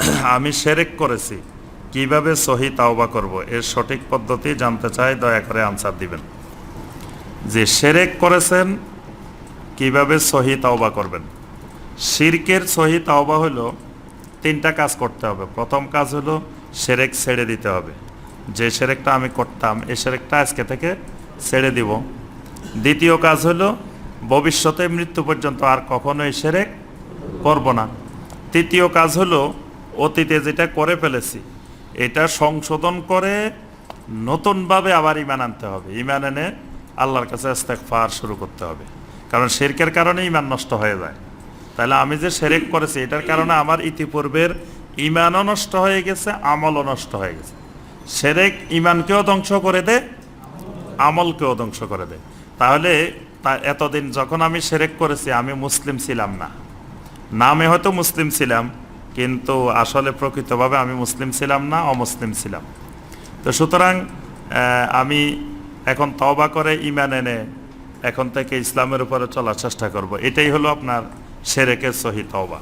আমি সেরেক করেছি। কীভাবে সহি তাওবা করব? এর সঠিক পদ্ধতি জানতে চাই, দয়া করে আনসার দিবেন। যে সেরেক করেছেন, কীভাবে সহি তাওবা করবেন? শিরকের সহি তাওবা হলো তিনটা কাজ করতে হবে। প্রথম কাজ হলো সেরেক ছেড়ে দিতে হবে। যে সেরেকটা আমি করতাম, এই সেরেকটা আজকে থেকে ছেড়ে দিব। দ্বিতীয় কাজ হলো ভবিষ্যতে মৃত্যু পর্যন্ত আর কখনো এই সেরেক করব না। তৃতীয় কাজ হলো অতীতে যেটা করে ফেলেছি, এটা সংশোধন করে নতুনভাবে আবার ইমান আনতে হবে। ইমান এনে আল্লাহর কাছে ইস্তেগফার শুরু করতে হবে। কারণ শিরকের কারণে ইমান নষ্ট হয়ে যায়। তাহলে আমি যে সেরেক করেছি, এটার কারণে আমার ইতিপূর্বের ইমানও নষ্ট হয়ে গেছে, আমলও নষ্ট হয়ে গেছে। সেরেক ইমানকেও ধ্বংস করে দে, আমলকেও ধ্বংস করে দে। তাহলে তা এতদিন যখন আমি সেরেক করেছি, আমি মুসলিম ছিলাম না। নামে হয়তো মুসলিম ছিলাম কিন্তু আসলে প্রকৃতভাবে আমি মুসলিম ছিলাম না, অমুসলিম ছিলাম। তো সুতরাং আমি এখন তবা করে ইমান এনে এখন থেকে ইসলামের উপরে চলার চেষ্টা করব। এটাই হলো আপনার সেরেকের সহি তওবা।